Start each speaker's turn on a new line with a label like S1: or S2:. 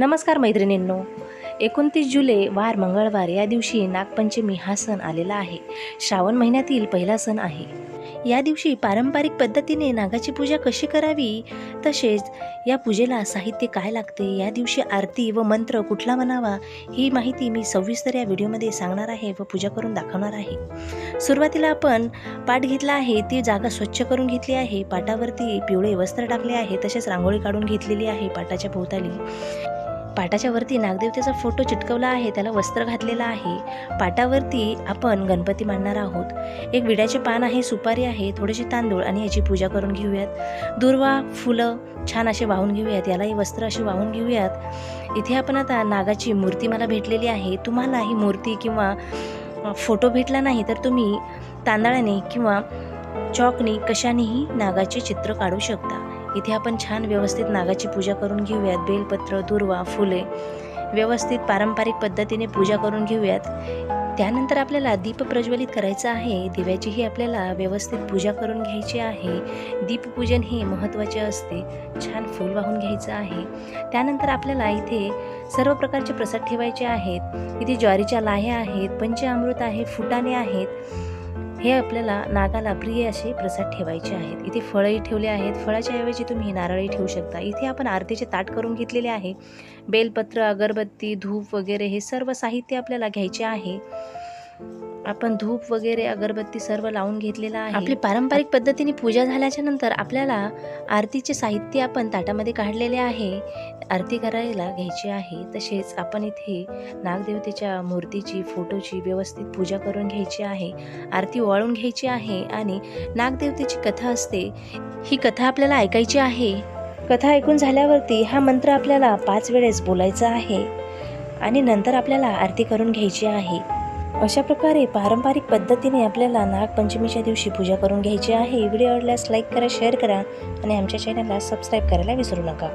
S1: नमस्कार मैत्रिणींनो. एकोणतीस जुलै वार मंगळवार या दिवशी नागपंचमी हा सण आलेला आहे. श्रावण महिन्यातील पहिला सण आहे. या दिवशी पारंपरिक पद्धतीने नागाची पूजा कशी करावी? तसेच या पूजेला साहित्य काय लागते? या दिवशी आरती व मंत्र कुठला म्हणावा? ही माहिती मी सविस्तर या व्हिडिओमध्ये सांगणार आहे व पूजा करून दाखवणार आहे. सुरुवातीला आपण पाठ घेतला आहे ती जागा स्वच्छ करून घेतली आहे. पाटावरती पिवळे वस्त्र टाकले आहे तसेच रांगोळी काढून घेतलेली आहे पाटाच्या भोवताली पाटाच्या वरती नागदेवतेचा फोटो चिटकवला आहे त्याला वस्त्र घातलेलं आहे. पाटावरती आपण गणपती मांडणार आहोत. एक विड्याचे पान आहे सुपारी आहे थोडेसे तांदूळ आणि याची पूजा करून घेऊयात. दुर्वा फुलं छान असे वाहून घेऊयात यालाही वस्त्र असे वाहून घेऊयात. इथे आपण आता नागाची मूर्ती मला भेटलेली आहे. तुम्हाला ही मूर्ती किंवा फोटो भेटला नाही तर तुम्ही तांदळाने किंवा चॉकने कशानेही नागाचे चित्र काढू शकता. इथे आपण छान व्यवस्थित नागाची पूजा करून घेऊयात. बेलपत्र दुर्वा फुले व्यवस्थित पारंपरिक पद्धतीने पूजा करून घेऊयात. त्यानंतर आपल्याला दीप प्रज्वलित करायचं आहे. दिव्याचीही आपल्याला व्यवस्थित पूजा करून घ्यायची आहे. दीपपूजन हे महत्त्वाचे असते. छान फूल वाहून घ्यायचं आहे. त्यानंतर आपल्याला इथे सर्व प्रकारचे प्रसाद ठेवायचे आहेत. इथे ज्वारीच्या लाह्या आहेत पंचामृत आहे फुटाणे आहेत. हे आपल्याला नागाला प्रिय असे प्रसाद ठेवायचे आहेत. इथे फळही ठेवले आहेत. फळाच्या ऐवजी तुम्ही नारळही ठेवू शकता. इथे आपण आरतीचे ताट करून घेतलेले आहे. बेलपत्र अगरबत्ती धूप वगैरे हे सर्व साहित्य आपल्याला घ्यायचे आहे. आपण धूप वगैरे अगरबत्ती सर्व लावून घेतलेलं आहे. आपली पारंपरिक पद्धतीने पूजा झाल्याच्यानंतर आपल्याला आरतीचे साहित्य आपण ताटामध्ये काढलेले आहे. आरती करायला घ्यायची आहे. तसेच आपण इथे नागदेवतेच्या मूर्तीची फोटोची व्यवस्थित पूजा करून घ्यायची आहे. आरती ओवाळून घ्यायची आहे आणि नागदेवतेची कथा असते. ही कथा आपल्याला ऐकायची आहे. कथा ऐकून झाल्यावरती हा मंत्र आपल्याला पाच वेळेस बोलायचा आहे आणि नंतर आपल्याला आरती करून घ्यायची आहे. अशा प्रकारे पारंपरिक पद्धतीने आपल्याला नागपंचमीच्या दिवशी पूजा करून घ्यायची आहे. व्हिडिओ आवडल्यास लाईक करा शेअर करा आणि आमच्या चॅनलला सबस्क्राईब करायला विसरू नका.